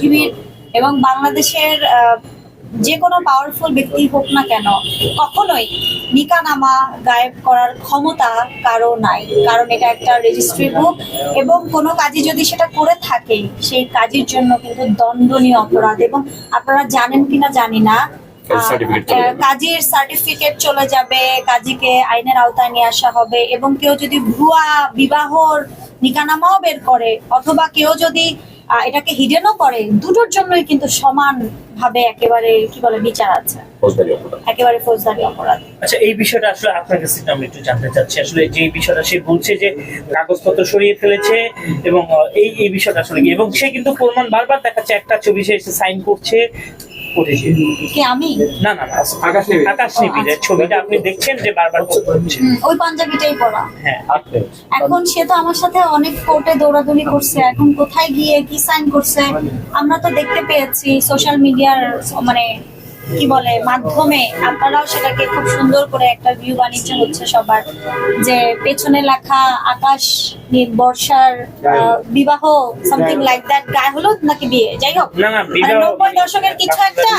পৃথিবীর এবং বাংলাদেশের যে কোনো পাওয়ারফুল ব্যক্তি হোক না কেন কখনোই নিকানামা গায়েব করার ক্ষমতা কারও নাই। কারণ এটা একটা রেজিস্ট্রি বুক এবং কোনো কাজই যদি সেটা করে থাকে সেই কাজের জন্য কিন্তু দণ্ডনীয় অপরাধ এবং আপনারা জানেন কিনা জানি না কাজের সার্টিফিকেট চলে যাবে কাজীকে আইনের আওতায় নিয়ে আসা হবে এবং কেউ যদি ভুয়া বিবাহর নিকানামাও বের করে অথবা কেউ যদি এটাকে হিডেনও করে দুটোর জন্যই কিন্তু সমান ভাবে একেবারে কি বলে বিচার আছে। একেবারে ফৌজদারি অপরাধ। আচ্ছা এই বিষয়টা আসলে আপনার কাছে আমি একটু জানতে চাচ্ছি। আসলে যে বিষয়টা সে বলছে যে কাগজপত্র সরিয়ে ফেলেছে এবং এই এই বিষয়টা আসলে কি? এবং সে কিন্তু প্রমাণ বারবার দেখাচ্ছে একটা ছবি সে সাইন করছে করেছে কি আমি? না না না আকাশ নেবে আকাশ নিবিড়ের ছবিটা আপনি দেখছেন যে বারবার করছে ওই পাঞ্জাবিটাই পরা হ্যাঁ এখন সে তো আমার সাথে অনেক কোর্টে দৌড়াদৌড়ি করছে। এখন কোথায় গিয়ে কি সাইন করছে? আমরা তো দেখতে পেয়েছি সোশ্যাল মিডিয়ার মানে কি বলে মাধ্যমে আপনারাও সেটাকে খুব সুন্দর করে একটা ভিউ বানিয়েছে হচ্ছে সবার যে পেছনে লেখা আকাশ বর্ষার বিবাহ সামথিং লাইক দ্যাট গায়ে হলো নাকি বিয়ে? যাই হোক না, না, মানে নব্বই দশকের কিছু একটা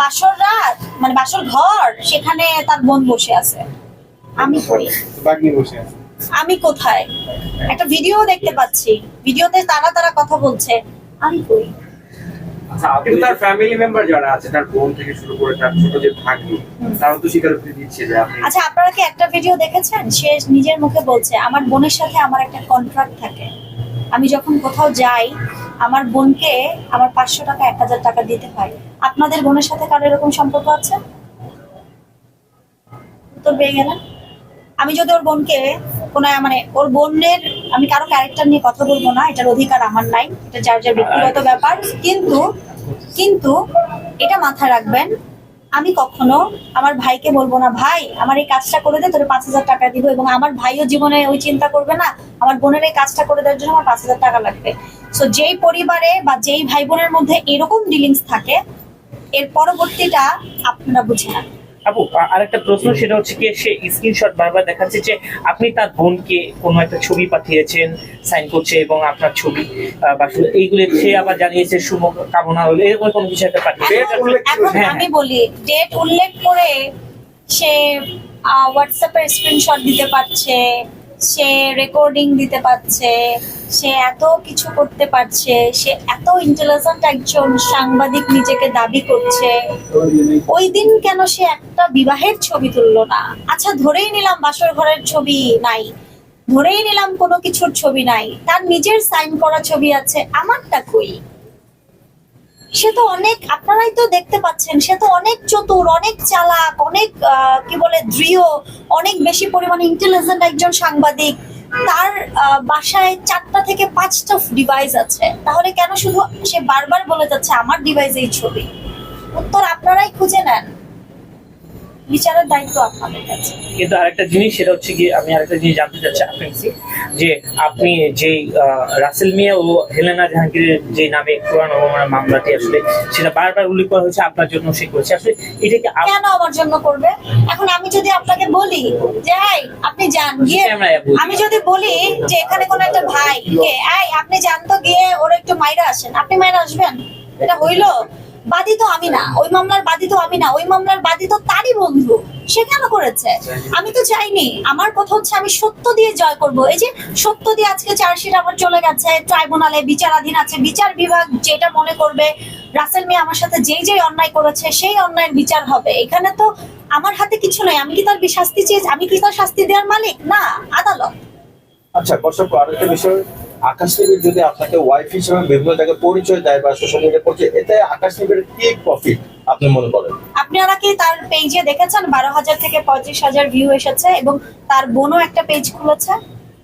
বাসর রাত মানে বাসর ঘর সেখানে তার বোন বসে আছে। আমি করি বসে আছে। আমি কোথায়? একটা ভিডিও দেখতে পাচ্ছি। ভিডিওতে তারা তারা কথা বলছে। আমি কই কিন্তু তার ফ্যামিলি মেম্বার যারা আছে তার বোন থেকে শুরু করে তার ছোট যে ভাগ্নি তো স্বীকারোক্তি দিচ্ছে যে আচ্ছা আপনারা কি একটা ভিডিও দেখেছেন? সে নিজের মুখে বলছে আমার বোনের সাথে আমার একটা কন্ট্রাক্ট থাকে। আমি যখন কোথাও যাই আমার বোনকে আমার পাঁচশো টাকা এক হাজার টাকা দিতে হয়। আপনাদের বোনের সাথে কারও এরকম সম্পর্ক আছে? উত্তর পেয়ে গেলেন। আমি যদি ওর বোনকে কোন মানে ওর বোনের, আমি কারও ক্যারেক্টার নিয়ে কথা বলব না, এটার অধিকার আমার নাই, এটা যার যার ব্যক্তিগত ব্যাপার। কিন্তু কিন্তু এটা মাথায় রাখবেন, আমি কখনো আমার ভাইকে বলব না, ভাই, আমার এই কাজটা করে দে, তোর পাঁচ হাজার টাকা দিব। এবং আমার ভাইও জীবনে ওই চিন্তা করবে না, আমার বোনের এই কাজটা করে দেওয়ার জন্য আমার পাঁচ হাজার টাকা লাগবে। সো যেই পরিবারে বা যেই ভাই বোনের মধ্যে এরকম ডিলিংস থাকে, এর পরবর্তীটা আপনারা বুঝে না আপু আরেকটা প্রশ্ন সেটা হচ্ছে কি সে স্ক্রিনশট বারবার দেখাচ্ছে যে আপনি তার বোনকে কোনো একটা ছবি পাঠিয়েছেন সাইন করছে এবং আপনার ছবি বা এইগুলো সে আবার জানিয়েছে শুভ কামনা হলো এরকম কোনো কিছু একটা পাঠিয়েছে? হ্যাঁ, আমি বলি ডেট উল্লেখ করে সে হোয়াটসঅ্যাপের স্ক্রিনশট দিতে পারছে সে রেকর্ডিং দিতে পারছে, সে এত কিছু করতে পারছে, সে এত ইন্টেলিজেন্ট একজন সাংবাদিক নিজেকে দাবি করছে। ওই দিন কেন সে একটা বিবাহের ছবি তুললো না? আচ্ছা ধরেই নিলাম বাসর ঘরের ছবি নাই। ধরেই নিলাম কোনো কিছুর ছবি নাই। তার নিজের সাইন করা ছবি আছে, আমারটা কই? সে তো অনেক, আপনারাই তো দেখতে পাচ্ছেন, সে তো অনেক চতুর, অনেক চালাক, অনেক কি বলে, দৃঢ়, অনেক বেশি পরিমাণে ইন্টেলিজেন্ট একজন সাংবাদিক। তার বাসায় চারটা থেকে পাঁচটা ডিভাইস আছে। তাহলে কেন শুধু সে বারবার বলে যাচ্ছে, আমার ডিভাইস এই ছবি উত্তর আপনারাই খুঁজে নেন। বিচারের দায়িত্ব আপনাদের কাছে। কিন্তু আরেকটা জিনিস সেটা হচ্ছে কি আমি আরেকটা জিনিস জানতে চাচ্ছি আপনার যে আপনি যে রাসেল মিয়া ও হেলেনা জাহাঙ্গীরের যে নামে কোরআন অবমাননা মামলাটি আসলে সেটা বারবার উল্লেখ করা হয়েছে আপনার জন্য সে করেছে। আসলে এটা কি কেন আমার জন্য করবে? এখন আমি যদি আপনাকে বলি যে এই আপনি যান গিয়ে আমি যদি বলি যে এখানে কোন একটা ভাই কে এই আপনি যান তো গিয়ে ওর একটু মাইরা আসেন। আপনি মাইরা আসবেন? এটা হইল? বাদী তো আমি না, ওই মামলার বাদী তো আমি না, ওই মামলার বাদী তো তারই বন্ধু, সে কেন করেছে? আমি তো চাইনি, আমার কথা হচ্ছে আমি সত্য দিয়ে জয় করব। এই যে সত্য দিয়ে আজকে চার্জশিট আমার চলে গেছে ট্রাইব্যুনালে বিচারাধীন আছে, বিচার বিভাগ যেটা মনে করবে, রাসেল মিয়া আমার সাথে যেই যেই অন্যায় করেছে, সেই অন্যায়ের বিচার হবে। এখানে তো আমার হাতে কিছু নাই, আমি কি তার শাস্তি চেয়েছি আমি কি তার শাস্তি দেওয়ার মালিক? না, আদালত। আচ্ছা আরেকটা বিষয় আকাশ নিবিড় যদি আপনাকে ওয়াইফ হিসেবে বিভিন্ন জায়গায় পরিচয় দেয় বা সোশ্যাল মিডিয়া পরিচয় এতে আকাশ নিবিড়ের কি প্রফিট আপনি মনে করেন? আপনারা কি তার পেজে দেখেছেন? বারো হাজার থেকে পঁয়ত্রিশ হাজার ভিউ এসেছে এবং তার বোনও একটা পেজ খুলেছে।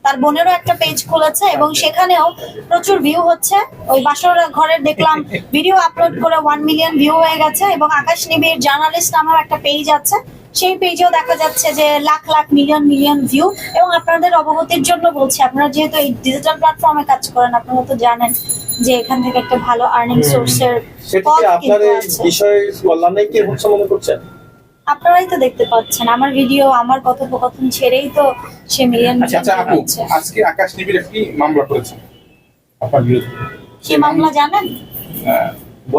তার বোনেরও একটা পেজ খুলেছে এবং সেখানেও প্রচুর ভিউ হচ্ছে। ওই বাসর ঘরের দেখলাম ভিডিও আপলোড করে ওয়ান মিলিয়ন ভিউ হয়ে গেছে এবং আকাশ নিবিড় জার্নালিস্ট নামেও একটা পেজ আছে। সেই পেজেও দেখা যাচ্ছে যে lakh lakh million million view এবং আপনাদের অবগতির জন্য বলছি আপনারা যেহেতু এই ডিজিটাল প্ল্যাটফর্মে কাজ করেন আপনারা তো জানেন যে এখান থেকে একটা ভালো আর্নিং সোর্সের সেটা পথ কিন্তু আছে। বিষয়ে কল্যাণে কি হচ্ছে মনে করছেন? আপনারাই তো দেখতে পাচ্ছেন আমার ভিডিও আমার কথোপকথন ছেড়েই তো সে মিলিয়ন আচ্ছা আচ্ছা আপু আজকে আকাশ নিবিড় একটি মামলা করেছে। আপনার বিরুদ্ধে। কি মামলা জানেন? আহ,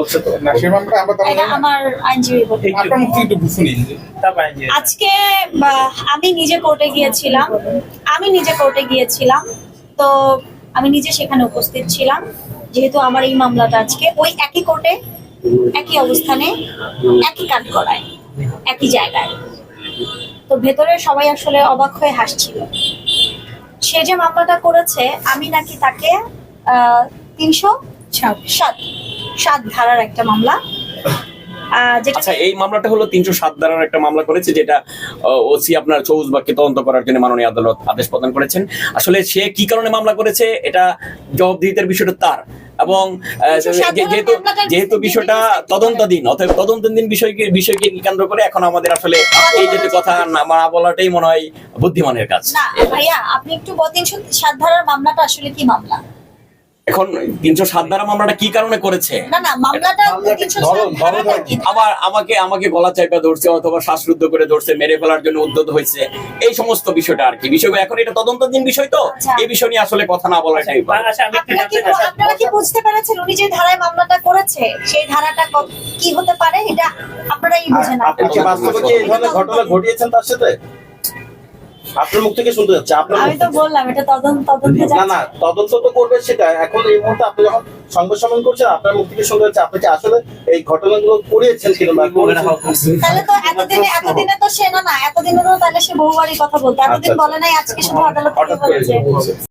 বলছে তো? না সে মামলা আমরা তাহলে আমার আইনজীবী বলবে আপনার মুখ থেকে একটু শুনি যে তারপরে যে আজকে আমি নিজে কোর্টে গিয়েছিলাম। আমি নিজে কোর্টে গিয়েছিলাম। তো আমি নিজে সেখানে উপস্থিত ছিলাম। যেহেতু আমার এই মামলাটা আজকে ওই একই কোর্টে একই অবস্থানে একই কাজ করায় একই জায়গায়। তো ভেতরে সবাই আসলে অবাক হয়ে হাসছিল। সে যে মামলাটা করেছে আমি নাকি তাকে তিনশো সাত সাত ধারার একটা মামলা। আচ্ছা এই মামলাটা হলো তিনশো সাত ধারার একটা মামলা করেছে যেটা ওসি আপনার চৌজ বাক্যে তদন্ত করার জন্য মাননীয় আদালত আদেশ প্রদান করেছেন। আসলে সে কি কারণে মামলা করেছে এটা জবাবদিহিতার বিষয়টা তার। এবং যেহেতু যেহেতু বিষয়টা তদন্তাধীন অতএব তদন্তাধীন বিষয়কে বিষয়কে কেন্দ্র করে এখন আমাদের আসলে এই যে কথা না বলাটাই মনে হয় বুদ্ধিমানের কাজ। না ভাইয়া আপনি একটু বল তিনশো সাত ধারার মামলাটা আসলে কি মামলা? এখন তিনশো সাত ধারা মামলাটা কি কারণে করেছে? আবার আমাকে আমাকে গলা চাইপা ধরছে অথবা শ্বাসরুদ্ধ করে ধরছে মেরে ফেলার জন্য উদ্যত হয়েছে। এই সমস্ত বিষয়টা আর কি। বিষয় এখন এটা তদন্তাধীন বিষয় তো? আচ্ছা। এই বিষয় নিয়ে আসলে কথা না বলাটাই। আচ্ছা একটু আপনারা কি চাই আপনারা কি বুঝতে পেরেছেন উনি যে ধারায় মামলাটা করেছে? সেই ধারাটা কি হতে পারে? এটা আপনারাই বুঝেন। আপনি কি বাস্তবে কি এই ধরনের ঘটনা ঘটিয়েছেন তার সাথে? আপনার মুখ থেকে শুনতে যাচ্ছে আপনার আমি তো বললাম এটা তদন্ত তদন্তে না যাচ্ছে। না তদন্ত তো করবে সেটা। এখন এই মুহূর্তে আপনি যখন সংবাদ সম্মেলন করছেন আপনার মুখ থেকে শুনতে যাচ্ছে আপনি কি আসলে এই ঘটনাগুলো করিয়েছেন কিংবা করেছেন? তাহলে তো এতদিনে এতদিনে তো সে না না এতদিনে তো তাহলে সে বহুবারই কথা বলতো এতদিন আচ্ছা, বলে নাই আজকে শুধু আদালত বলছে।